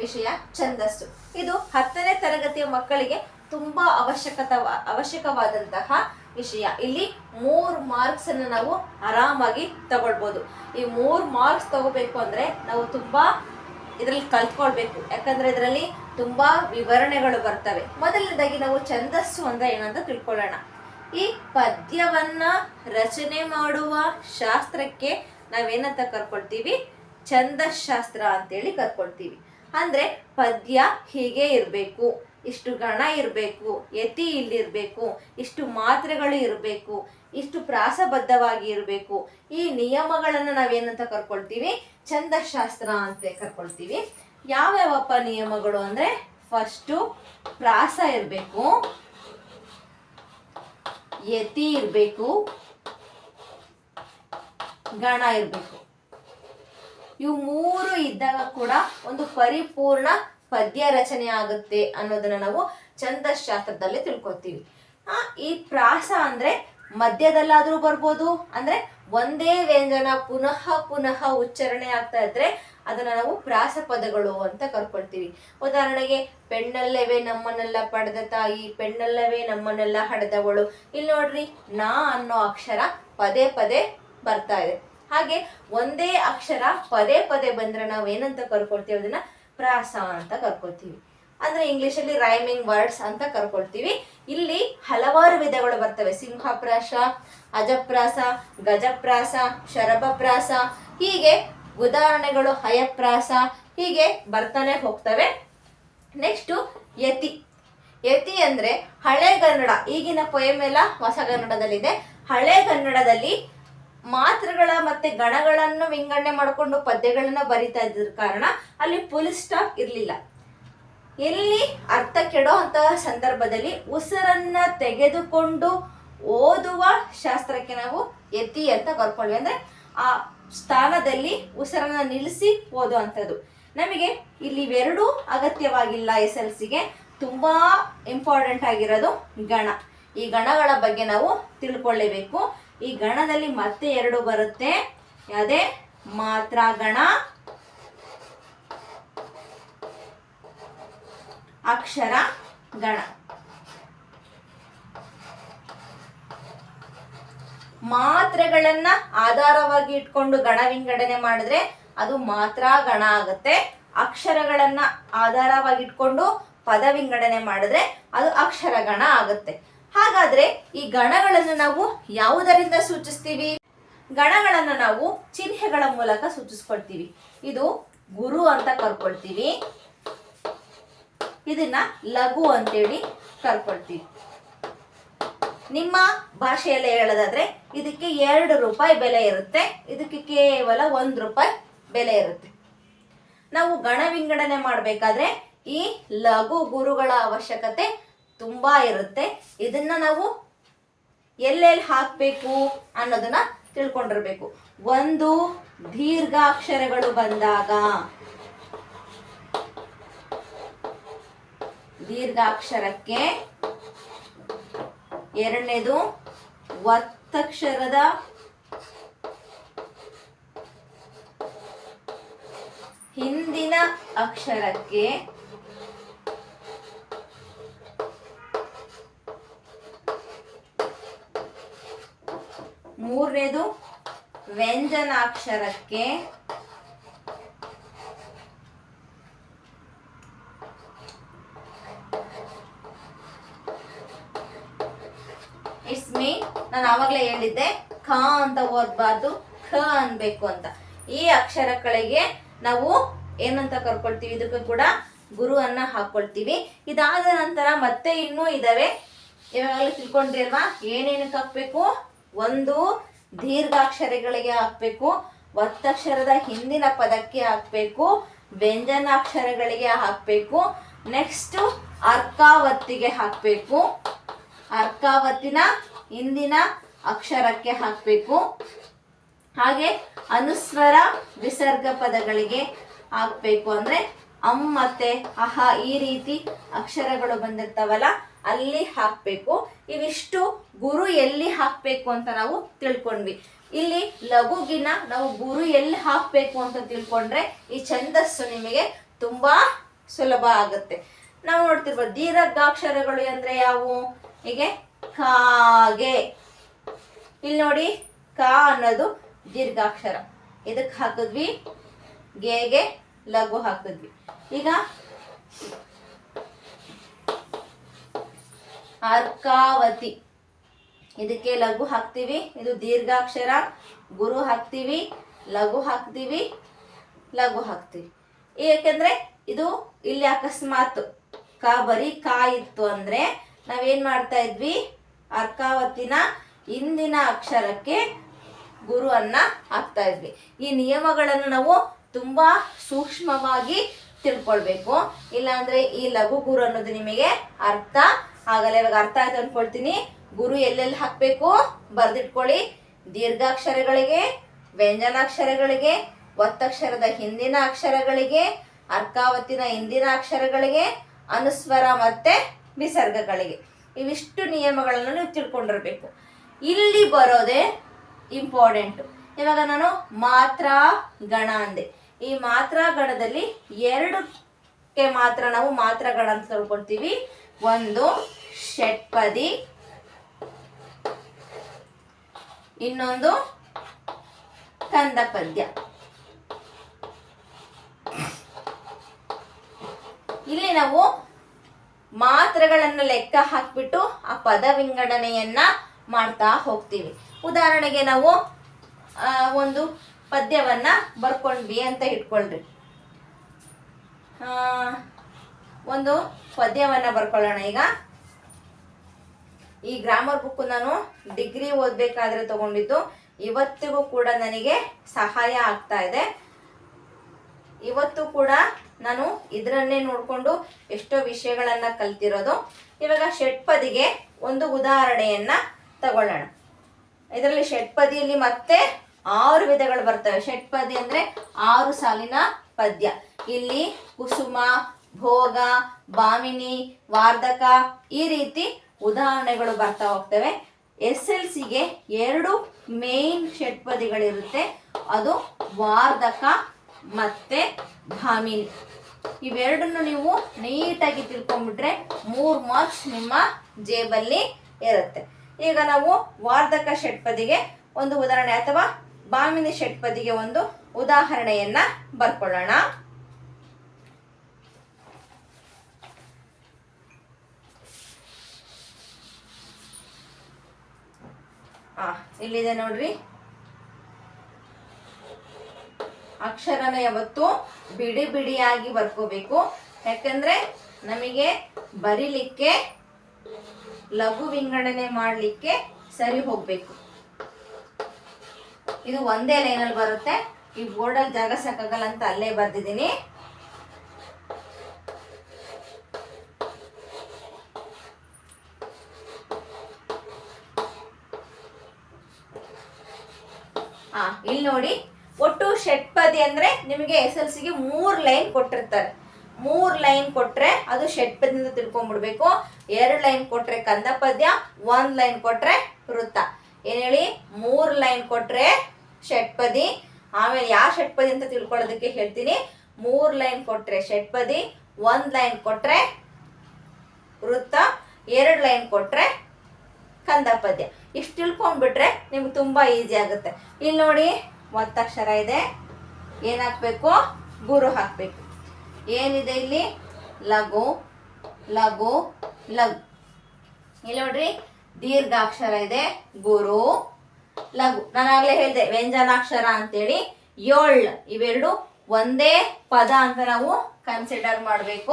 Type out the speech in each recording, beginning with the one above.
ವಿಷಯ ಛಂದಸ್ಸು. ಇದು ಹತ್ತನೇ ತರಗತಿಯ ಮಕ್ಕಳಿಗೆ ತುಂಬಾ ಅವಶ್ಯಕತ, ಅವಶ್ಯಕವಾದಂತಹ ವಿಷಯ. ಇಲ್ಲಿ ಮೂರ್ ಮಾರ್ಕ್ಸ್ ಅನ್ನು ನಾವು ಆರಾಮಾಗಿ ತಗೊಳ್ಬೋದು. ಈ ಮೂರ್ ಮಾರ್ಕ್ಸ್ ತಗೋಬೇಕು ಅಂದ್ರೆ ನಾವು ತುಂಬಾ ಇದರಲ್ಲಿ ಕಲ್ತ್ಕೊಳ್ಬೇಕು. ಯಾಕಂದ್ರೆ ಇದರಲ್ಲಿ ತುಂಬಾ ವಿವರಣೆಗಳು ಬರ್ತವೆ. ಮೊದಲನೇದಾಗಿ ನಾವು ಛಂದಸ್ಸು ಅಂದ್ರೆ ಏನಂತ ತಿಳ್ಕೊಳ್ಳೋಣ. ಈ ಪದ್ಯವನ್ನ ರಚನೆ ಮಾಡುವ ಶಾಸ್ತ್ರಕ್ಕೆ ನಾವೇನಂತ ಕರ್ಕೊಳ್ತೀವಿ? ಛಂದಶಾಸ್ತ್ರ ಅಂತೇಳಿ ಕರ್ಕೊಳ್ತೀವಿ. ಅಂದ್ರೆ ಪದ್ಯ ಹೀಗೆ ಇರಬೇಕು. ಇಷ್ಟು ಗಣ ಇರಬೇಕು, ಯತಿ ಇಲ್ಲಿರಬೇಕು, ಇಷ್ಟು ಮಾತ್ರೆಗಳು ಇರಬೇಕು, ಇಷ್ಟು ಪ್ರಾಸಬದ್ಧವಾಗಿ ಇರಬೇಕು. ಈ ನಿಯಮಗಳನ್ನು ನಾವೇನಂತ ಕರ್ಕೊಳ್ತೀವಿ? ಛಂದಶಾಸ್ತ್ರ ಅಂತ ಕರ್ಕೊಳ್ತೀವಿ. ಯಾವ್ಯಾವಪ್ಪ ನಿಯಮಗಳು ಅಂದ್ರೆ ಫಸ್ಟು ಪ್ರಾಸ ಇರಬೇಕು, ಯತಿ ಇರಬೇಕು, ಗಣ ಇರಬೇಕು. ಇವು ಮೂರು ಇದ್ದಾಗ ಕೂಡ ಒಂದು ಪರಿಪೂರ್ಣ ಪದ್ಯ ರಚನೆ ಆಗುತ್ತೆ ಅನ್ನೋದನ್ನ ನಾವು ಛಂದಶಾಸ್ತ್ರದಲ್ಲಿ ತಿಳ್ಕೊತೀವಿ ಆ, ಈ ಪ್ರಾಸ ಅಂದ್ರೆ ಮಧ್ಯದಲ್ಲಾದ್ರೂ ಬರ್ಬೋದು, ಅಂದ್ರೆ ಒಂದೇ ವ್ಯಂಜನ ಪುನಃ ಪುನಃ ಉಚ್ಚಾರಣೆ ಆಗ್ತಾ ಇದ್ರೆ ಅದನ್ನ ನಾವು ಪ್ರಾಸ ಪದಗಳು ಅಂತ ಕರ್ಕೊಳ್ತೀವಿ. ಉದಾಹರಣೆಗೆ, ಪೆಣ್ಣಲ್ಲವೇ ನಮ್ಮನ್ನೆಲ್ಲ ಪಡೆದ ತಾಯಿ, ಪೆಣ್ಣಲ್ಲವೇ ನಮ್ಮನ್ನೆಲ್ಲ ಹಡೆದವಳು. ಇಲ್ಲಿ ನೋಡ್ರಿ, ನಾ ಅನ್ನೋ ಅಕ್ಷರ ಪದೇ ಪದೇ ಬರ್ತಾ ಇದೆ. ಹಾಗೆ ಒಂದೇ ಅಕ್ಷರ ಪದೇ ಪದೇ ಬಂದ್ರೆ ನಾವು ಏನಂತ ಕರ್ಕೊಳ್ತೀವಿ? ಅದನ್ನ ಪ್ರಾಸ ಅಂತ ಕರ್ಕೊಳ್ತೀವಿ. ಅಂದ್ರೆ ಇಂಗ್ಲಿಷಲ್ಲಿ ರೈಮಿಂಗ್ ವರ್ಡ್ಸ್ ಅಂತ ಕರ್ಕೊಳ್ತೀವಿ. ಇಲ್ಲಿ ಹಲವಾರು ವಿಧಗಳು ಬರ್ತವೆ. ಸಿಂಹಪ್ರಾಸ, ಅಜಪ್ರಾಸ, ಗಜಪ್ರಾಸ ಶರಭಪ್ರಾಸ ಹೀಗೆ ಉದಾಹರಣೆಗಳು ಹಯಪ್ರಾಸ, ಹೀಗೆ ಬರ್ತಾನೆ ಹೋಗ್ತವೆ. ನೆಕ್ಸ್ಟು ಯತಿ. ಯತಿ ಅಂದ್ರೆ ಹಳೆಗನ್ನಡ ಈಗಿನ ಪೊಯಮೆಲ್ಲ ಹೊಸ ಕನ್ನಡದಲ್ಲಿದೆ. ಹಳೆ ಹಳೆಗನ್ನಡದಲ್ಲಿ ಮಾತ್ರೆಗಳ ಮತ್ತೆ ಗಣಗಳನ್ನು ವಿಂಗಡಣೆ ಮಾಡಿಕೊಂಡು ಪದ್ಯಗಳನ್ನ ಬರಿತಾ ಇದ್ದ ಕಾರಣ ಅಲ್ಲಿ ಫುಲ್ ಸ್ಟಾಪ್ ಇರಲಿಲ್ಲ. ಎಲ್ಲಿ ಅರ್ಥ ಕೆಡೋ ಅಂತ ಸಂದರ್ಭದಲ್ಲಿ ಉಸಿರನ್ನ ತೆಗೆದುಕೊಂಡು ಓದುವ ಶಾಸ್ತ್ರಕ್ಕೆ ನಾವು ಎತ್ತಿ ಅಂತ ಕರ್ಕೊಂಡ್ವಿ ಅಂದ್ರೆ ಆ ಸ್ಥಾನದಲ್ಲಿ ಉಸಿರನ್ನ ನಿಲ್ಲಿಸಿ ಓದುವಂಥದ್ದು. ನಮಗೆ ಇಲ್ಲಿ ಇವೆರಡೂ ಅಗತ್ಯವಾಗಿಲ್ಲ ಎಸ್ ಎಲ್ ಸಿಗೆ. ತುಂಬಾ ಇಂಪಾರ್ಟೆಂಟ್ ಆಗಿರೋದು ಗಣ. ಈ ಗಣಗಳ ಬಗ್ಗೆ ನಾವು ತಿಳ್ಕೊಳ್ಳೇಬೇಕು ಈ ಗಣದಲ್ಲಿ ಮತ್ತೆ ಎರಡು ಬರುತ್ತೆ. ಅದೇ ಮಾತ್ರ ಗಣ. ಅಕ್ಷರ ಗಣ. ಮಾತ್ರೆಗಳನ್ನ ಆಧಾರವಾಗಿ ಇಟ್ಕೊಂಡು ಗಣ ವಿಂಗಡಣೆ ಮಾಡಿದ್ರೆ ಅದು ಮಾತ್ರ ಗಣ ಆಗುತ್ತೆ. ಅಕ್ಷರಗಳನ್ನ ಆಧಾರವಾಗಿ ಇಟ್ಕೊಂಡು ಪದ ವಿಂಗಡಣೆ ಮಾಡಿದ್ರೆ ಅದು ಅಕ್ಷರ ಗಣ ಆಗುತ್ತೆ. ಹಾಗಾದ್ರೆ ಈ ಗಣಗಳನ್ನು ನಾವು ಯಾವುದರಿಂದ ಸೂಚಿಸ್ತೀವಿ? ಗಣಗಳನ್ನು ನಾವು ಚಿಹ್ನೆಗಳ ಮೂಲಕ ಸೂಚಿಸ್ಕೊಳ್ತೀವಿ. ಇದು ಗುರು ಅಂತ ಕರ್ಕೊಳ್ತೀವಿ. ಇದನ್ನ ಲಘು ಅಂತೇಳಿ ಕರ್ಕೊಳ್ತೀವಿ. ನಿಮ್ಮ ಭಾಷೆಯಲ್ಲಿ ಹೇಳೋದಾದ್ರೆ, ಇದಕ್ಕೆ ಎರಡು ರೂಪಾಯಿ ಬೆಲೆ ಇರುತ್ತೆ. ಇದಕ್ಕೆ ಕೇವಲ ಒಂದು ರೂಪಾಯಿ ಬೆಲೆ ಇರುತ್ತೆ. ನಾವು ಗಣ ವಿಂಗಡಣೆ ಮಾಡಬೇಕಾದ್ರೆ ಈ ಲಘು ಗುರುಗಳ ಅವಶ್ಯಕತೆ ತುಂಬಾ ಇರುತ್ತೆ. ಇದನ್ನ ನಾವು ಎಲ್ಲೆಲ್ಲಿ ಹಾಕಬೇಕು ಅನ್ನೋದನ್ನ ತಿಳ್ಕೊಂಡಿರ್ಬೇಕು. ಒಂದು ದೀರ್ಘಾಕ್ಷರಗಳು ಬಂದಾಗ, ದೀರ್ಘಾಕ್ಷರಕ್ಕೆ ಎರಡನೇದು ಒತ್ತಕ್ಷರದ ಹಿಂದಿನ ಅಕ್ಷರಕ್ಕೆ ಮೂರನೇದು ವ್ಯಂಜನಾಕ್ಷರಕ್ಕೆ ಇಟ್ಸ್ ಮೀ, ನಾನು ಆವಾಗಲೇ ಹೇಳಿದ್ದೆ, ಖ ಅಂತ ಓದಬಾರ್ದು, ಖ ಅನ್ಬೇಕು ಅಂತ. ಈ ಅಕ್ಷರಗಳಿಗೆ ನಾವು ಏನಂತ ಕರ್ಕೊಳ್ತೀವಿ? ಇದಕ್ಕೂ ಕೂಡ ಗುರು ಅನ್ನ ಹಾಕೊಳ್ತೀವಿ. ಇದಾದ ನಂತರ ಮತ್ತೆ ಇನ್ನೂ ಇದಾವೆ. ಇವಾಗಲೇ ತಿಳ್ಕೊಂಡ್ರಿ ಏನೇನಕ್ಕೆ ಹಾಕ್ಬೇಕು? ಒಂದು ದೀರ್ಘಾಕ್ಷರಗಳಿಗೆ ಹಾಕ್ಬೇಕು, ಒತ್ತಕ್ಷರದ ಹಿಂದಿನ ಪದಕ್ಕೆ ಹಾಕ್ಬೇಕು, ವ್ಯಂಜನಾಕ್ಷರಗಳಿಗೆ ಹಾಕ್ಬೇಕು ನೆಕ್ಸ್ಟ್ ಅರ್ಕಾವತ್ತಿಗೆ ಹಾಕ್ಬೇಕು. ಅರ್ಕಾವತ್ತಿನ ಹಿಂದಿನ ಅಕ್ಷರಕ್ಕೆ ಹಾಕಬೇಕು. ಹಾಗೆ ಅನುಸ್ವರ ವಿಸರ್ಗ ಪದಗಳಿಗೆ ಹಾಕಬೇಕು ಅಂದ್ರೆ ಅಮ್ ಮತ್ತೆ ಅಹ ಈ ರೀತಿ ಅಕ್ಷರಗಳು ಬಂದಿರ್ತಾವಲ್ಲ ಅಲ್ಲಿ ಹಾಕಬೇಕು. ಇವಿಷ್ಟು ಗುರು ಎಲ್ಲಿ ಹಾಕಬೇಕು ಅಂತ ನಾವು ತಿಳ್ಕೊಂಡ್ವಿ. ಇಲ್ಲಿ ಲಘುಗಿನ ನಾವು ಗುರು ಎಲ್ಲಿ ಹಾಕಬೇಕು ಅಂತ ತಿಳ್ಕೊಂಡ್ರೆ ಈ ಛಂದಸ್ಸು ನಿಮಗೆ ತುಂಬಾ ಸುಲಭ ಆಗುತ್ತೆ. ನಾವು ನೋಡ್ತಿರ್ಬೋದು, ದೀರ್ಘಾಕ್ಷರಗಳು ಅಂದ್ರೆ ಯಾವುವು ಹೀಗೆ ಕಾಗೆ. ಇಲ್ಲಿ ನೋಡಿ, ಕಾ ಅನ್ನೋದು ದೀರ್ಘಾಕ್ಷರ. ಇದಕ್ಕೆ ಹಾಕಿದ್ವಿ? ಗೆಗೆ ಲಘು ಹಾಕಿದ್ವಿ. ಈಗ ಅರ್ಕಾವತಿ. ಇದಕ್ಕೆ ಲಘು ಹಾಕ್ತೀವಿ. ಇದು ದೀರ್ಘಾಕ್ಷರ. ಗುರು ಹಾಕ್ತೀವಿ. ಲಘು ಹಾಕ್ತೀವಿ. ಲಘು ಹಾಕ್ತೀವಿ. ಏಕೆಂದ್ರೆ ಇದು ಇಲ್ಲಿ ಅಕಸ್ಮಾತ್ ಕ ಬರೀ ಕಾ ಇತ್ತು ಅಂದ್ರೆ ನಾವೇನ್ ಮಾಡ್ತಾ ಇದ್ವಿ? ಅರ್ಕಾವತಿನ ಇಂದಿನ ಅಕ್ಷರಕ್ಕೆ ಗುರುವನ್ನ ಹಾಕ್ತಾ ಇದ್ವಿ. ಈ ನಿಯಮಗಳನ್ನು ನಾವು ತುಂಬಾ ಸೂಕ್ಷ್ಮವಾಗಿ ತಿಳ್ಕೊಳ್ಬೇಕು. ಇಲ್ಲಾಂದ್ರೆ ಈ ಲಘು ಗುರು ಅನ್ನೋದು ನಿಮಗೆ ಅರ್ಥ ಆಗಲ್ಲ ಇವಾಗ ಅರ್ಥ ಆಯ್ತು ಅನ್ಕೊಳ್ತೀನಿ. ಗುರು ಎಲ್ಲೆಲ್ಲಿ ಹಾಕ್ಬೇಕು ಬರ್ದಿಟ್ಕೊಳ್ಳಿ. ದೀರ್ಘಾಕ್ಷರಗಳಿಗೆ, ವ್ಯಂಜನಾಕ್ಷರಗಳಿಗೆ, ಒತ್ತಕ್ಷರದ ಹಿಂದಿನ ಅಕ್ಷರಗಳಿಗೆ, ಅರ್ಕಾವತಿನ ಹಿಂದಿನ ಅಕ್ಷರಗಳಿಗೆ, ಅನುಸ್ವರ ಮತ್ತೆ ವಿಸರ್ಗಗಳಿಗೆ. ಇವಿಷ್ಟು ನಿಯಮಗಳನ್ನು ನೀವು ತಿಳ್ಕೊಂಡಿರ್ಬೇಕು. ಇಲ್ಲಿ ಬರೋದೇ ಇಂಪಾರ್ಟೆಂಟು ಇವಾಗ ನಾನು ಮಾತ್ರ ಗಣ ಅಂದೆ. ಈ ಮಾತ್ರ ಗಣದಲ್ಲಿ ಎರಡಕ್ಕೆ ಮಾತ್ರ ನಾವು ಮಾತ್ರ ಗಣ ಅಂತ ತಿಳ್ಕೊಳ್ತೀವಿ. ಒಂದು ಷಟ್ಪದಿ. ಇನ್ನೊಂದು ಕಂದ ಪದ್ಯ ಇಲ್ಲಿ ನಾವು ಮಾತ್ರೆಗಳನ್ನು ಲೆಕ್ಕ ಹಾಕ್ಬಿಟ್ಟು ಆ ಪದ ವಿಂಗಡಣೆಯನ್ನ ಮಾಡ್ತಾ ಹೋಗ್ತೀವಿ. ಉದಾಹರಣೆಗೆ ನಾವು ಒಂದು ಪದ್ಯವನ್ನ ಬರ್ಕೊಂಡ್ವಿ ಅಂತ ಇಟ್ಕೊಳ್ರಿ. ಒಂದು ಪದ್ಯವನ್ನ ಬರ್ಕೊಳ್ಳೋಣ ಈಗ. ಈ ಗ್ರಾಮರ್ ಬುಕ್ ನಾನು ಡಿಗ್ರಿ ಓದ್ಬೇಕಾದ್ರೆ ತಗೊಂಡಿದ್ದು, ಇವತ್ತಿಗೂ ಕೂಡ ನನಗೆ ಸಹಾಯ ಆಗ್ತಾ ಇದೆ. ಇವತ್ತು ಕೂಡ ನಾನು ಇದರನ್ನೇ ನೋಡಿಕೊಂಡು ಎಷ್ಟೋ ವಿಷಯಗಳನ್ನ ಕಲ್ತಿರೋದು. ಇವಾಗ ಷಟ್ಪದಿಗೆ ಒಂದು ಉದಾಹರಣೆಯನ್ನ ತಗೊಳ್ಳೋಣ. ಇದರಲ್ಲಿ ಷಟ್ಪದಿಯಲ್ಲಿ ಮತ್ತೆ ಆರು ವಿಧಗಳು ಬರ್ತವೆ. ಷಟ್ಪದಿ ಅಂದ್ರೆ ಆರು ಸಾಲಿನ ಪದ್ಯ. ಇಲ್ಲಿ ಕುಸುಮ, ಭೋಗ, ಬಾಮಿನಿ, ವಾರ್ಧಕ ಈ ರೀತಿ ಉದಾಹರಣೆಗಳು ಬರ್ತಾ ಹೋಗ್ತವೆ. ಎಸ್ ಎಲ್ ಸಿಗೆ ಎರಡು ಮೇನ್ ಷಟ್ಪದಿಗಳಿರುತ್ತೆ. ಅದು ವಾರ್ಧಕ ಮತ್ತೆ ಭಾಮಿನಿ ಇವೆರಡನ್ನು ನೀವು ನೀಟಾಗಿ ತಿಳ್ಕೊಂಡ್ಬಿಟ್ರೆ ಮೂರು ಮಾರ್ಕ್ಸ್ ನಿಮ್ಮ ಜೇಬಲ್ಲಿ ಇರುತ್ತೆ. ಈಗ ನಾವು ವಾರ್ಧಕ ಷಟ್ಪದಿಗೆ ಒಂದು ಉದಾಹರಣೆ ಅಥವಾ ಭಾಮಿನಿ ಷಟ್ಪದಿಗೆ ಒಂದು ಉದಾಹರಣೆಯನ್ನ ಬರ್ಕೊಳ್ಳೋಣ. ಆ, ಇಲ್ಲಿದೆ ನೋಡ್ರಿ. ಅಕ್ಷರನ ಯಾವತ್ತು ಬಿಡಿ ಬಿಡಿಯಾಗಿ ಬರ್ಕೋಬೇಕು. ಯಾಕಂದ್ರೆ ನಮಗೆ ಬರಿಲಿಕ್ಕೆ, ಲಘು ವಿಂಗಡಣೆ ಮಾಡಲಿಕ್ಕೆ ಸರಿ ಹೋಗ್ಬೇಕು. ಇದು ಒಂದೇ ಲೈನಲ್ಲಿ ಬರುತ್ತೆ. ಈ ಬೋರ್ಡಲ್ಲಿ ಜಾಗ ಸಾಕಾಗಲ್ಲ ಅಂತ ಅಲ್ಲೇ ಬರ್ದಿದ್ದೀನಿ. ಇಲ್ಲಿ ನೋಡಿ, ಒಟ್ಟು ಷಟ್ಪದಿ ಅಂದ್ರೆ ನಿಮಗೆ ಎಸ್ ಎಲ್ ಸಿಗೆ ಮೂರ್ ಲೈನ್ ಕೊಟ್ಟಿರ್ತಾರೆ. ಮೂರ್ ಲೈನ್ ಕೊಟ್ರೆ ಅದು ಷಟ್ಪದಿ ಅಂತ ತಿಳ್ಕೊಂಡ್ಬಿಡ್ಬೇಕು ಎರಡು ಲೈನ್ ಕೊಟ್ರೆ ಕಂದ ಪದ್ಯ ಒಂದ್ ಲೈನ್ ಕೊಟ್ರೆ ವೃತ್ತ. ಏನ್ ಹೇಳಿ? ಮೂರ್ ಲೈನ್ ಕೊಟ್ರೆ ಷಟ್ಪದಿ. ಆಮೇಲೆ ಯಾವ ಷಟ್ಪದಿ ಅಂತ ತಿಳ್ಕೊಳ್ಳೋದಕ್ಕೆ ಹೇಳ್ತೀನಿ. ಮೂರ್ ಲೈನ್ ಕೊಟ್ರೆ ಷಟ್ಪದಿ, ಒಂದ್ ಲೈನ್ ಕೊಟ್ರೆ ವೃತ್ತ, ಎರಡು ಲೈನ್ ಕೊಟ್ರೆ ಕಂದ ಪದ್ಯ ಇಷ್ಟು ತಿಳ್ಕೊಂಡ್ಬಿಟ್ರೆ ನಿಮ್ಗೆ ತುಂಬ ಈಸಿ ಆಗುತ್ತೆ. ಇಲ್ಲಿ ನೋಡಿ ಒತ್ತಕ್ಷರ ಇದೆ. ಏನ್ ಹಾಕ್ಬೇಕು ಗುರು ಹಾಕ್ಬೇಕು. ಏನಿದೆ ಇಲ್ಲಿ? ಲಘು ಲಘು ಲಘು. ಇಲ್ಲಿ ನೋಡ್ರಿ, ದೀರ್ಘಾಕ್ಷರ ಇದೆ. ಗುರು ಲಘು. ನಾನು ಆಗ್ಲೇ ಹೇಳಿದೆ, ವ್ಯಂಜನಾಕ್ಷರ ಅಂತೇಳಿ. ಏಳ್ ಇವೆರಡು ಒಂದೇ ಪದ ಅಂತ ನಾವು ಕನ್ಸಿಡರ್ ಮಾಡಬೇಕು.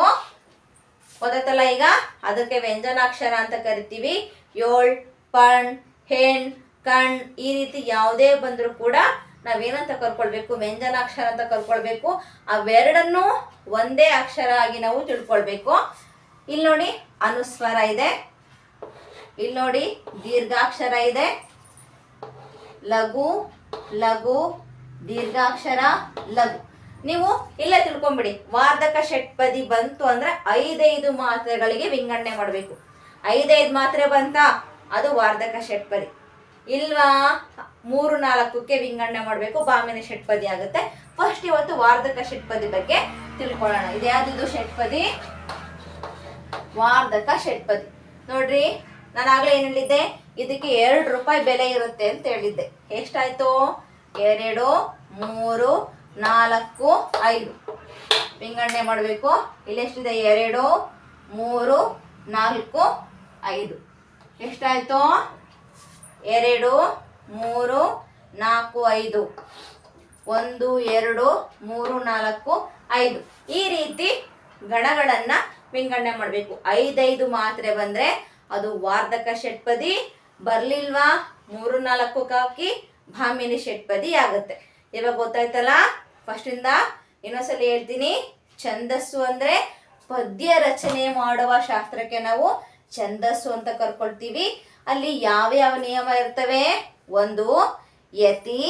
ಗೊತ್ತಾಯ್ತಲ್ಲ ಈಗ? ಅದಕ್ಕೆ ವ್ಯಂಜನಾಕ್ಷರ ಅಂತ ಕರಿತೀವಿ. ಏಳ್ ಪಣ್ ಹೆಣ್, ಕಣ್ ಈ ರೀತಿ ಯಾವುದೇ ಬಂದರೂ ಕೂಡ ನಾವೇನಂತ ಕರ್ಕೊಳ್ಬೇಕು? ವ್ಯಂಜನಾಕ್ಷರ ಅಂತ ಕರ್ಕೊಳ್ಬೇಕು. ಅವೆರಡನ್ನೂ ಒಂದೇ ಅಕ್ಷರ ಆಗಿ ನಾವು ತಿಳ್ಕೊಳ್ಬೇಕು. ಇಲ್ಲಿ ನೋಡಿ ಅನುಸ್ವರ ಇದೆ. ಇಲ್ಲಿ ನೋಡಿ ದೀರ್ಘಾಕ್ಷರ ಇದೆ. ಲಘು ಲಘು, ದೀರ್ಘಾಕ್ಷರ, ಲಘು. ನೀವು ಇಲ್ಲೇ ತಿಳ್ಕೊಂಬಿಡಿ. ವಾರ್ಧಕ ಷಟ್ಪದಿ ಬಂತು ಅಂದ್ರೆ ಐದೈದು ಮಾತ್ರೆಗಳಿಗೆ ವಿಂಗಡಣೆ ಮಾಡಬೇಕು. ಐದೈದು ಮಾತ್ರೆ ಬಂತಾ? ಅದು ವಾರ್ಧಕ ಷಟ್ಪದಿ. ಇಲ್ವಾ? ಮೂರು, ನಾಲ್ಕಕ್ಕೆ ವಿಂಗಡಣೆ ಮಾಡಬೇಕು, ಬಾಮಿನ ಷಟ್ಪದಿ ಆಗುತ್ತೆ. ಫಸ್ಟ್ ಇವತ್ತು ವಾರ್ಧಕ ಷಟ್ಪದಿ ಬಗ್ಗೆ ತಿಳ್ಕೊಳ್ಳೋಣ. ಇದ್ಯಾವ್ದಿದು ಷಟ್ಪದಿ? ವಾರ್ಧಕ ಷಟ್ಪದಿ. ನೋಡ್ರಿ, ನಾನು ಆಗ್ಲೇ ಏನ್ ಹೇಳಿದ್ದೆ? ಇದಕ್ಕೆ ಎರಡು ರೂಪಾಯಿ ಬೆಲೆ ಇರುತ್ತೆ ಅಂತ ಹೇಳಿದ್ದೆ. ಎಷ್ಟಾಯ್ತು? ಎರಡು, ಮೂರು, ನಾಲ್ಕು, ಐದು. ವಿಂಗಡಣೆ ಮಾಡಬೇಕು. ಇಲ್ಲಿ ಎಷ್ಟಿದೆ? ಎರಡು, ಮೂರು, ನಾಲ್ಕು, ಐದು. ಎಷ್ಟಾಯ್ತು? ಎರಡು, ಮೂರು, ನಾಲ್ಕು, ಐದು. ಒಂದು, ಎರಡು, ಮೂರು, ನಾಲ್ಕು, ಐದು. ಈ ರೀತಿ ಗಣಗಳನ್ನ ವಿಂಗಡಣೆ ಮಾಡಬೇಕು. ಐದೈದು ಮಾತ್ರೆ ಬಂದ್ರೆ ಅದು ವಾರ್ಧಕ ಷಟ್ಪದಿ, ಬರ್ಲಿಲ್ವಾ? ಮೂರು, ನಾಲ್ಕು ಕಾಕಿ, ಭಾಮಿನಿ ಷಟ್ಪದಿ ಆಗುತ್ತೆ. ಇವಾಗ ಗೊತ್ತಾಯ್ತಲ್ಲ? ಫಸ್ಟಿಂದ ಇನ್ನೊಂದ್ಸಲ ಹೇಳ್ತೀನಿ. ಛಂದಸ್ಸು ಅಂದ್ರೆ ಪದ್ಯ ರಚನೆ ಮಾಡುವ ಶಾಸ್ತ್ರಕ್ಕೆ ನಾವು ಛಂದಸ್ಸು ಅಂತ ಕರ್ಕೊಳ್ತೀವಿ. ಅಲ್ಲಿ ಯಾವ ಯಾವ ನಿಯಮ ಇರ್ತವೆ? ಒಂದು, ಯತಿ,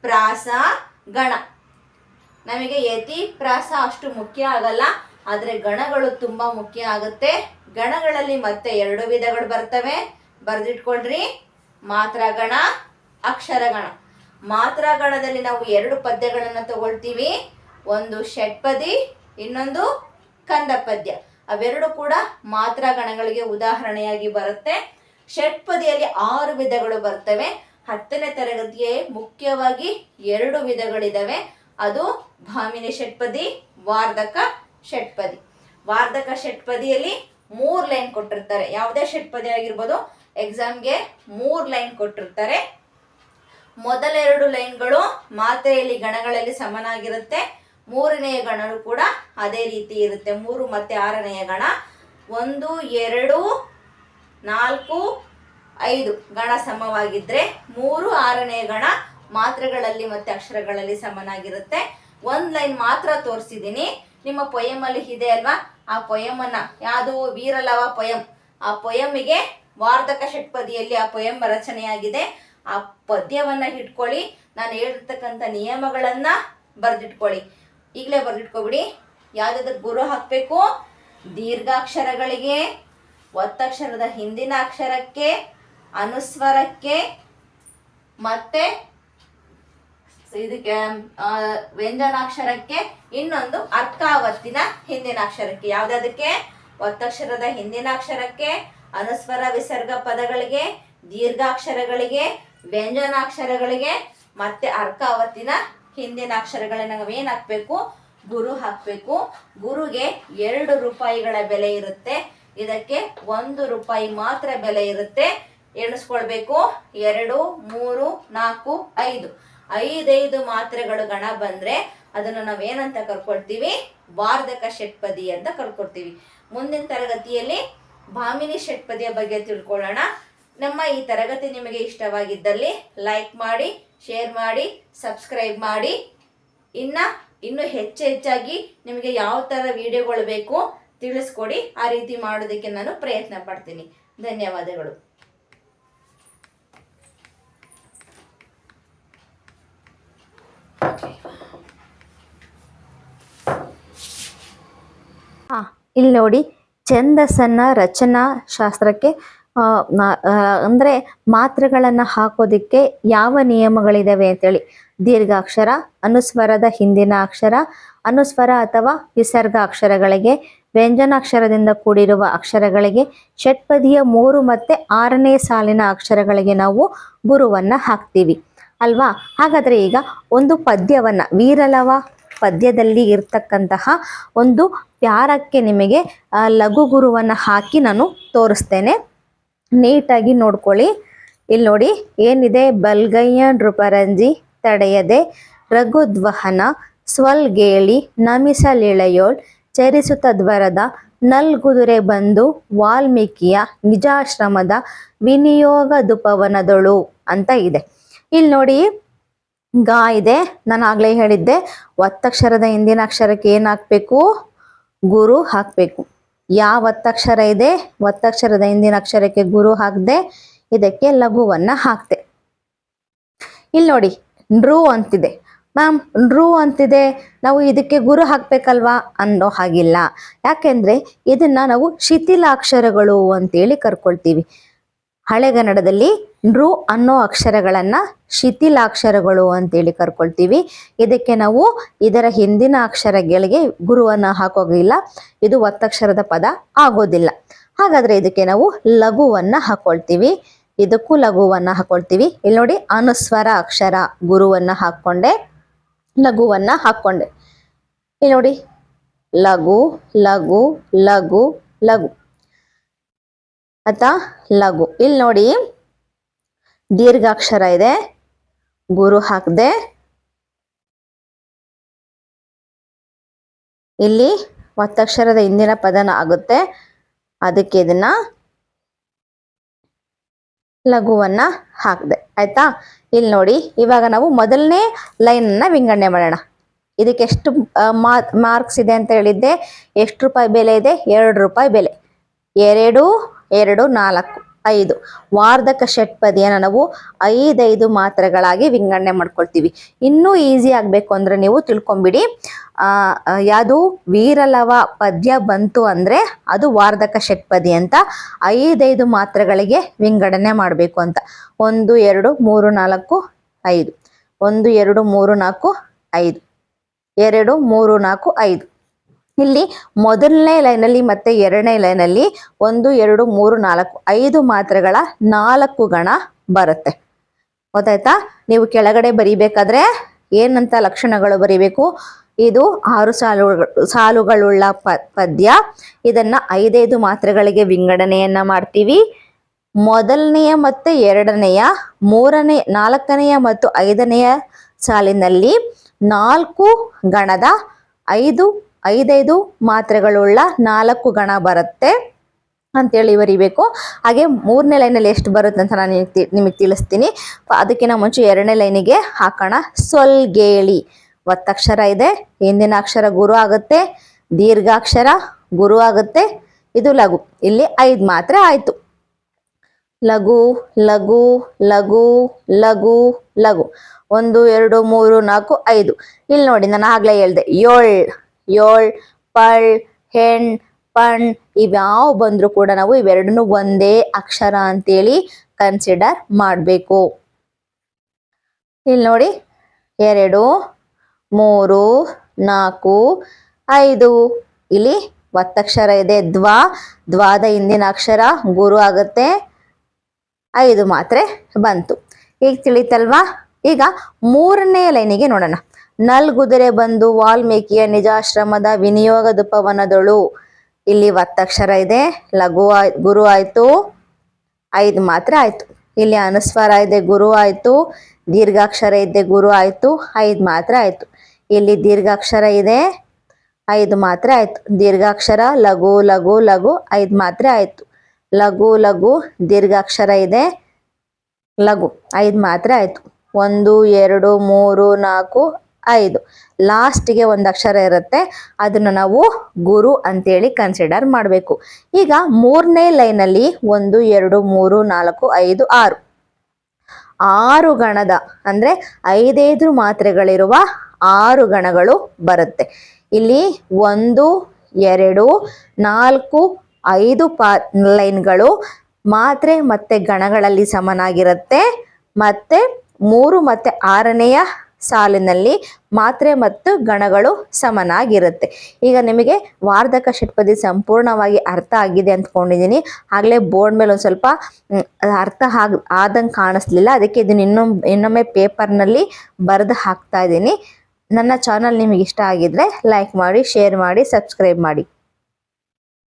ಪ್ರಾಸ, ಗಣ. ನಮಗೆ ಯತಿ, ಪ್ರಾಸ ಅಷ್ಟು ಮುಖ್ಯ ಆಗಲ್ಲ, ಆದರೆ ಗಣಗಳು ತುಂಬ ಮುಖ್ಯ ಆಗುತ್ತೆ. ಗಣಗಳಲ್ಲಿ ಮತ್ತೆ ಎರಡು ವಿಧಗಳು ಬರ್ತವೆ. ಬರೆದಿಟ್ಕೊಳ್ರಿ. ಮಾತ್ರ ಗಣ, ಅಕ್ಷರ ಗಣ. ಮಾತ್ರ ಗಣದಲ್ಲಿ ನಾವು ಎರಡು ಪದ್ಯಗಳನ್ನು ತಗೊಳ್ತೀವಿ. ಒಂದು ಷಟ್ಪದಿ, ಇನ್ನೊಂದು ಕಂದ ಪದ್ಯ ಅವೆರಡು ಕೂಡ ಮಾತ್ರ ಗಣಗಳಿಗೆ ಉದಾಹರಣೆಯಾಗಿ ಬರುತ್ತೆ. ಷಟ್ಪದಿಯಲ್ಲಿ ಆರು ವಿಧಗಳು ಬರ್ತವೆ. ಹತ್ತನೇ ತರಗತಿಗೆ ಮುಖ್ಯವಾಗಿ ಎರಡು ವಿಧಗಳಿದಾವೆ. ಅದು ಭಾಮಿನಿ ಷಟ್ಪದಿ, ವಾರ್ಧಕ ಷಟ್ಪದಿ. ವಾರ್ಧಕ ಷಟ್ಪದಿಯಲ್ಲಿ ಮೂರ್ ಲೈನ್ ಕೊಟ್ಟಿರ್ತಾರೆ. ಯಾವುದೇ ಷಟ್ಪದಿ ಆಗಿರ್ಬೋದು, ಎಕ್ಸಾಮ್ಗೆ ಮೂರ್ ಲೈನ್ ಕೊಟ್ಟಿರ್ತಾರೆ. ಮೊದಲೆರಡು ಲೈನ್ಗಳು ಮಾತ್ರೆಯಲ್ಲಿ ಗಣಗಳಲ್ಲಿ ಸಮನಾಗಿರುತ್ತೆ. ಮೂರನೆಯ ಗಣನು ಕೂಡ ಅದೇ ರೀತಿ ಇರುತ್ತೆ. ಮೂರು ಮತ್ತೆ ಆರನೆಯ ಗಣ. ಒಂದು, ಎರಡು, ನಾಲ್ಕು, ಐದು ಗಣ ಸಮವಾಗಿದ್ರೆ ಮೂರು, ಆರನೆಯ ಗಣ ಮಾತ್ರೆಗಳಲ್ಲಿ ಮತ್ತೆ ಅಕ್ಷರಗಳಲ್ಲಿ ಸಮನಾಗಿರುತ್ತೆ. ಒಂದ್ ಲೈನ್ ಮಾತ್ರ ತೋರಿಸಿದ್ದೀನಿ ನಿಮ್ಮ ಪೊಯಮಲ್ಲಿ ಇದೆ ಅಲ್ವಾ? ಆ ಪೊಯಮನ್ನು ಯಾವುದು? ವೀರಲವ ಪೊಯಂ. ಆ ಪೊಯಮಿಗೆ ವಾರ್ಧಕ ಷಟ್ಪದಿಯಲ್ಲಿ ಆ ಪೊಯಮ್ ರಚನೆಯಾಗಿದೆ. ಆ ಪದ್ಯವನ್ನ ಇಟ್ಕೊಳ್ಳಿ ನಾನು ಹೇಳಿರ್ತಕ್ಕಂಥ ನಿಯಮಗಳನ್ನ ಬರೆದಿಟ್ಕೊಳ್ಳಿ. ಈಗಲೇ ಬರೆದಿಟ್ಕೊಬಿಡಿ. ಯಾವುದಾದ್ರು ಗುರು ಹಾಕಬೇಕು? ದೀರ್ಘಾಕ್ಷರಗಳಿಗೆ, ಒತ್ತಕ್ಷರದ ಹಿಂದಿನ ಅಕ್ಷರಕ್ಕೆ, ಅನುಸ್ವರಕ್ಕೆ, ಮತ್ತೆ ಇದಕ್ಕೆ ವ್ಯಂಜನಾಕ್ಷರಕ್ಕೆ, ಇನ್ನೊಂದು ಅರ್ಕಾವತ್ತಿನ ಹಿಂದಿನ ಅಕ್ಷರಕ್ಕೆ. ಯಾವುದಾದಕ್ಕೆ ಒತ್ತಕ್ಷರದ ಹಿಂದಿನ ಅಕ್ಷರಕ್ಕೆ, ಅನುಸ್ವರ ವಿಸರ್ಗ ಪದಗಳಿಗೆ, ದೀರ್ಘಾಕ್ಷರಗಳಿಗೆ, ವ್ಯಂಜನಾಕ್ಷರಗಳಿಗೆ, ಮತ್ತೆ ಅರ್ಕಾವತ್ತಿನ ಹಿಂದಿನ ಅಕ್ಷರಗಳನ್ನ ನಾವೇನ್ ಹಾಕ್ಬೇಕು? ಗುರು ಹಾಕ್ಬೇಕು. ಗುರುಗೆ ಎರಡು ರೂಪಾಯಿಗಳ ಬೆಲೆ ಇರುತ್ತೆ. ಇದಕ್ಕೆ ಒಂದು ರೂಪಾಯಿ ಮಾತ್ರ ಬೆಲೆ ಇರುತ್ತೆ. ಎಣಿಸ್ಕೊಳ್ಬೇಕು. ಎರಡು, ಮೂರು, ನಾಲ್ಕು, ಐದು. ಐದೈದು ಮಾತ್ರೆಗಳು ಗಣ ಬಂದ್ರೆ ಅದನ್ನು ನಾವೇನಂತ ಕರ್ಕೊಳ್ತೀವಿ? ವಾರ್ಧಕ ಷಟ್ಪದಿ ಅಂತ ಕರ್ಕೊಳ್ತೀವಿ. ಮುಂದಿನ ತರಗತಿಯಲ್ಲಿ ಭಾಮಿನಿ ಷಟ್ಪದಿಯ ಬಗ್ಗೆ ತಿಳ್ಕೊಳ್ಳೋಣ. ನಮ್ಮ ಈ ತರಗತಿ ನಿಮಗೆ ಇಷ್ಟವಾಗಿದ್ದಲ್ಲಿ ಲೈಕ್ ಮಾಡಿ ಶೇರ್ ಮಾಡಿ ಸಬ್ಸ್ಕ್ರೈಬ್ ಮಾಡಿ. ಇನ್ನ ಇನ್ನು ಹೆಚ್ಚು ಹೆಚ್ಚಾಗಿ ನಿಮಗೆ ಯಾವ ಥರ ವಿಡಿಯೋಗಳು ಬೇಕು ತಿಳಿಸ್ಕೊಡಿ, ಆ ರೀತಿ ಮಾಡೋದಕ್ಕೆ ನಾನು ಪ್ರಯತ್ನ ಪಡ್ತೀನಿ. ಧನ್ಯವಾದಗಳು. ಹಾ, ಇಲ್ಲಿ ನೋಡಿ, ಛಂದಸ್ಸನ್ನ ರಚನಾ ಶಾಸ್ತ್ರಕ್ಕೆ ಅಂದ್ರೆ ಮಾತ್ರೆಗಳನ್ನು ಹಾಕೋದಕ್ಕೆ ಯಾವ ನಿಯಮಗಳಿದಾವೆ ಅಂತೇಳಿ. ದೀರ್ಘಾಕ್ಷರ, ಅನುಸ್ವರದ ಹಿಂದಿನ ಅಕ್ಷರ, ಅನುಸ್ವರ ಅಥವಾ ವಿಸರ್ಗ ಅಕ್ಷರಗಳಿಗೆ ವ್ಯಂಜನಾಕ್ಷರದಿಂದ ಕೂಡಿರುವ ಅಕ್ಷರಗಳಿಗೆ, ಷಟ್ಪದಿಯ ಮೂರು ಮತ್ತು ಆರನೇ ಸಾಲಿನ ಅಕ್ಷರಗಳಿಗೆ ನಾವು ಗುರುವನ್ನು ಹಾಕ್ತೀವಿ. ಅಲ್ವಾ? ಹಾಗಾದರೆ ಈಗ ಒಂದು ಪದ್ಯವನ್ನು, ವೀರಲವ ಪದ್ಯದಲ್ಲಿ ಇರ್ತಕ್ಕಂತಹ ಒಂದು ಪ್ಯಾರಕ್ಕೆ ನಿಮಗೆ ಲಘು ಗುರುವನ್ನು ಹಾಕಿ ನಾನು ತೋರಿಸ್ತೇನೆ. ನೀಟಾಗಿ ನೋಡ್ಕೊಳ್ಳಿ. ಇಲ್ಲಿ ನೋಡಿ, ಏನಿದೆ? ಬಲ್ಗಯ್ಯ ನೃಪರಂಜಿ ತಡೆಯದೆ ರಘುದ್ವಹನ, ಸ್ವಲ್ಗೇಳಿ, ನಮಿಸಲಿಳೆಯೋಳ್ ಚರಿಸುತ್ತದ್ವರದ ನಲ್ಗುದುರೆ ಬಂದು ವಾಲ್ಮೀಕಿಯ, ನಿಜಾಶ್ರಮದ ವಿನಿಯೋಗ ದುಪವನದಳು ಅಂತ ಇದೆ. ಇಲ್ಲಿ ನೋಡಿ, ಗಾ ಇದೆ. ನಾನು ಆಗ್ಲೇ ಹೇಳಿದ್ದೆ ಒತ್ತಕ್ಷರದ ಹಿಂದಿನ ಅಕ್ಷರಕ್ಕೆ ಏನು ಹಾಕಬೇಕು? ಗುರು ಹಾಕ್ಬೇಕು. ಯಾವ ಒತ್ತಕ್ಷರ ಇದೆ? ಒತ್ತಕ್ಷರದ ಹಿಂದಿನ ಅಕ್ಷರಕ್ಕೆ ಗುರು ಹಾಕ್ದೆ, ಇದಕ್ಕೆ ಲಘುವನ್ನ ಹಾಕ್ದೆ. ಇಲ್ಲಿ ನೋಡಿ, ನೃ ಅಂತಿದೆ. ಮ್ಯಾಮ್, ನೃ ಅಂತಿದೆ. ನಾವು ಇದಕ್ಕೆ ಗುರು ಹಾಕ್ಬೇಕಲ್ವಾ? ಅನ್ನೋ ಹಾಗಿಲ್ಲ. ಯಾಕೆಂದ್ರೆ ಇದನ್ನ ನಾವು ಶಿಥಿಲಾಕ್ಷರಗಳು ಅಂತೇಳಿ ಕರ್ಕೊಳ್ತೀವಿ. ಹಳೆಗನ್ನಡದಲ್ಲಿ ನೃ ಅನ್ನೋ ಅಕ್ಷರಗಳನ್ನು ಶಿಥಿಲಾಕ್ಷರಗಳು ಅಂತೇಳಿ ಕರ್ಕೊಳ್ತೀವಿ. ಇದಕ್ಕೆ ನಾವು ಇದರ ಹಿಂದಿನ ಅಕ್ಷರಗಳಿಗೆ ಗುರುವನ್ನ ಹಾಕೋಗಿಲ್ಲ ಇದು ಒತ್ತಕ್ಷರದ ಪದ ಆಗೋದಿಲ್ಲ. ಹಾಗಾದ್ರೆ ಇದಕ್ಕೆ ನಾವು ಲಘುವನ್ನು ಹಾಕೊಳ್ತೀವಿ. ಇದಕ್ಕೂ ಲಘುವನ್ನು ಹಾಕೊಳ್ತೀವಿ. ಇಲ್ಲಿ ನೋಡಿ ಅನುಸ್ವರ ಅಕ್ಷರ ಗುರುವನ್ನ ಹಾಕೊಂಡೆ ಲಘುವನ್ನು ಹಾಕೊಂಡೆ ಇಲ್ಲಿ ನೋಡಿ ಲಘು ಲಘು ಲಘು ಲಘು. ಆಯ್ತಾ ಲಘು. ಇಲ್ಲಿ ನೋಡಿ, ದೀರ್ಘಾಕ್ಷರ ಇದೆ. ಗುರು ಹಾಕದೆ. ಇಲ್ಲಿ ಒತ್ತಕ್ಷರದ ಹಿಂದಿನ ಪದನ ಆಗುತ್ತೆ. ಅದಕ್ಕೆ ಇದನ್ನ ಲಘುವನ್ನ ಹಾಕ್ದೆ. ಆಯ್ತಾ? ಇಲ್ಲಿ ನೋಡಿ, ಇವಾಗ ನಾವು ಮೊದಲನೇ ಲೈನ್ ಅನ್ನ ವಿಂಗಡಣೆ ಮಾಡೋಣ. ಇದಕ್ಕೆ ಎಷ್ಟು ಮಾರ್ಕ್ಸ್ ಇದೆ ಅಂತ ಹೇಳಿದ್ದೆ. ಎಷ್ಟು ರೂಪಾಯಿ ಬೆಲೆ ಇದೆ? ಎರಡು ರೂಪಾಯಿ ಬೆಲೆ. ಎರಡು ಎರಡು, ನಾಲ್ಕು, ಐದು. ವಾರ್ಧಕ ಷಟ್ಪದಿಯನ್ನು ನಾವು ಐದೈದು ಮಾತ್ರೆಗಳಾಗಿ ವಿಂಗಡಣೆ ಮಾಡ್ಕೊಳ್ತೀವಿ. ಇನ್ನೂ ಈಸಿ ಆಗಬೇಕು ಅಂದ್ರೆ ನೀವು ತಿಳ್ಕೊಂಬಿಡಿ. ಯಾವುದು? ವೀರಲವ ಪದ್ಯ ಬಂತು ಅಂದ್ರೆ ಅದು ವಾರ್ಧಕ ಷಟ್ಪದಿ ಅಂತ ಐದೈದು ಮಾತ್ರೆಗಳಿಗೆ ವಿಂಗಡಣೆ ಮಾಡಬೇಕು ಅಂತ. ಒಂದು, ಎರಡು, ಮೂರು, ನಾಲ್ಕು, ಐದು. ಒಂದು, ಎರಡು, ಮೂರು, ನಾಲ್ಕು, ಐದು. ಎರಡು, ಮೂರು, ನಾಲ್ಕು, ಐದು. ಇಲ್ಲಿ ಮೊದಲನೇ ಲೈನಲ್ಲಿ ಮತ್ತೆ ಎರಡನೇ ಲೈನಲ್ಲಿ ಒಂದು, ಎರಡು, ಮೂರು, ನಾಲ್ಕು, ಐದು ಮಾತ್ರೆಗಳ ನಾಲ್ಕು ಗಣ ಬರುತ್ತೆ. ಗೊತ್ತಾಯ್ತಾ? ನೀವು ಕೆಳಗಡೆ ಬರಿಬೇಕಾದ್ರೆ ಏನಂತ ಲಕ್ಷಣಗಳು ಬರಿಬೇಕು? ಇದು ಆರು ಸಾಲು ಸಾಲುಗಳುಳ್ಳ ಪದ್ಯ. ಇದನ್ನ ಐದೈದು ಮಾತ್ರೆಗಳಿಗೆ ವಿಂಗಡಣೆಯನ್ನ ಮಾಡ್ತೀವಿ. ಮೊದಲನೆಯ ಮತ್ತು ಎರಡನೆಯ, ಮೂರನೇ, ನಾಲ್ಕನೆಯ ಮತ್ತು ಐದನೆಯ ಸಾಲಿನಲ್ಲಿ ನಾಲ್ಕು ಗಣದ ಐದು ಐದೈದು ಮಾತ್ರೆಗಳುಳ್ಳ ನಾಲ್ಕು ಗಣ ಬರುತ್ತೆ ಅಂತೇಳಿ ಬರಿಬೇಕು. ಹಾಗೆ ಮೂರನೇ ಲೈನಲ್ಲಿ ಎಷ್ಟು ಬರುತ್ತೆ ಅಂತ ನಾನು ನಿಮಗೆ ತಿಳಿಸ್ತೀನಿ. ಅದಕ್ಕಿಂತ ಮುಂಚೆ ಎರಡನೇ ಲೈನಿಗೆ ಹಾಕೋಣ. ಸೊಲ್ಗೇಳಿ. ಒತ್ತಕ್ಷರ ಇದೆ. ಹಿಂದಿನ ಅಕ್ಷರ ಗುರು ಆಗುತ್ತೆ. ದೀರ್ಘಾಕ್ಷರ ಗುರು ಆಗುತ್ತೆ. ಇದು ಲಘು. ಇಲ್ಲಿ ಐದು ಮಾತ್ರೆ ಆಯಿತು. ಲಘು ಲಘು ಲಘು ಲಘು ಲಘು. ಒಂದು, ಎರಡು, ಮೂರು, ನಾಲ್ಕು, ಐದು. ಇಲ್ಲಿ ನೋಡಿ, ನಾನು ಆಗ್ಲೇ ಹೇಳ್ದೆ. ಏಳ್ ಏಳ್, ಪಳ್, ಹೆಣ್, ಪಣ್ ಇವ್ಯಾವ ಬಂದ್ರು ಕೂಡ ನಾವು ಇವೆರಡನ್ನು ಒಂದೇ ಅಕ್ಷರ ಅಂತೇಳಿ ಕನ್ಸಿಡರ್ ಮಾಡಬೇಕು. ಇಲ್ಲಿ ನೋಡಿ, ಎರಡು, ಮೂರು, ನಾಲ್ಕು, ಐದು. ಇಲ್ಲಿ ಒತ್ತಕ್ಷರ ಇದೆ. ದ್ವಾ, ದ್ವಾದ ಹಿಂದಿನ ಅಕ್ಷರ, ಗುರು ಆಗುತ್ತೆ, ಐದು ಮಾತ್ರೆ ಬಂತು. ಈಗ ತಿಳಿತಲ್ವಾ? ಈಗ ಮೂರನೇ ಲೈನಿಗೆ ನೋಡೋಣ. ನಲ್ಗುದುರೆ ಬಂದು ವಾಲ್ಮೀಕಿಯ ನಿಜಾಶ್ರಮದ ವಿನಿಯೋಗದುಪವನದಳು ಇಲ್ಲಿ ಒತ್ತಕ್ಷರ ಇದೆ. ಲಘು ಆಯ್ ಗುರು ಆಯಿತು. ಐದು ಮಾತ್ರ ಆಯಿತು. ಇಲ್ಲಿ ಅನುಸ್ವಾರ ಇದೆ, ಗುರು ಆಯಿತು. ದೀರ್ಘಾಕ್ಷರ ಇದೆ, ಗುರು ಆಯಿತು. ಐದು ಮಾತ್ರ ಆಯಿತು. ಇಲ್ಲಿ ದೀರ್ಘಾಕ್ಷರ ಇದೆ, ಐದು ಮಾತ್ರ ಆಯಿತು. ದೀರ್ಘಾಕ್ಷರ, ಲಘು ಲಘು ಲಘು, ಐದು ಮಾತ್ರ ಆಯಿತು. ಲಘು ಲಘು, ದೀರ್ಘಾಕ್ಷರ ಇದೆ, ಲಘು, ಐದು ಮಾತ್ರ ಆಯಿತು. ಒಂದು, ಎರಡು, ಮೂರು, ನಾಲ್ಕು ಐದು. ಲಾಸ್ಟಿಗೆ ಒಂದು ಅಕ್ಷರ ಇರುತ್ತೆ. ಅದನ್ನು ನಾವು ಗುರು ಅಂತೇಳಿ ಕನ್ಸಿಡರ್ ಮಾಡಬೇಕು. ಈಗ ಮೂರನೇ ಲೈನಲ್ಲಿ ಒಂದು, ಎರಡು, ಮೂರು, ನಾಲ್ಕು, ಐದು, ಆರು. ಆರು ಗಣದ ಅಂದರೆ ಐದೈದು ಮಾತ್ರೆಗಳಿರುವ ಆರು ಗಣಗಳು ಬರುತ್ತೆ. ಇಲ್ಲಿ ಒಂದು, ಎರಡು, ನಾಲ್ಕು, ಐದು ಪಾ ಲೈನ್ಗಳು ಮಾತ್ರೆ ಮತ್ತೆ ಗಣಗಳಲ್ಲಿ ಸಮನಾಗಿರುತ್ತೆ. ಮತ್ತೆ ಮೂರು ಮತ್ತೆ ಆರನೆಯ ಸಾಲಿನಲ್ಲಿ ಮಾತ್ರೆ ಮತ್ತು ಗಣಗಳು ಸಮನಾಗಿರುತ್ತೆ. ಈಗ ನಿಮಗೆ ವಾರ್ಧಕ ಷಟ್ಪದಿ ಸಂಪೂರ್ಣವಾಗಿ ಅರ್ಥ ಆಗಿದೆ ಅಂದ್ಕೊಂಡಿದ್ದೀನಿ. ಆಗಲೇ ಬೋರ್ಡ್ ಮೇಲೆ ಒಂದು ಸ್ವಲ್ಪ ಅರ್ಥ ಆಗ, ಆದಂಗೆ ಕಾಣಿಸ್ಲಿಲ್ಲ. ಅದಕ್ಕೆ ಇದನ್ನ ಇನ್ನೊಮ್ಮೆ ಇನ್ನೊಮ್ಮೆ ಪೇಪರ್ನಲ್ಲಿ ಬರೆದು ಹಾಕ್ತಾ ಇದ್ದೀನಿ. ನನ್ನ ಚಾನಲ್ ನಿಮಗೆ ಇಷ್ಟ ಆಗಿದ್ರೆ ಲೈಕ್ ಮಾಡಿ, ಶೇರ್ ಮಾಡಿ, ಸಬ್ಸ್ಕ್ರೈಬ್ ಮಾಡಿ.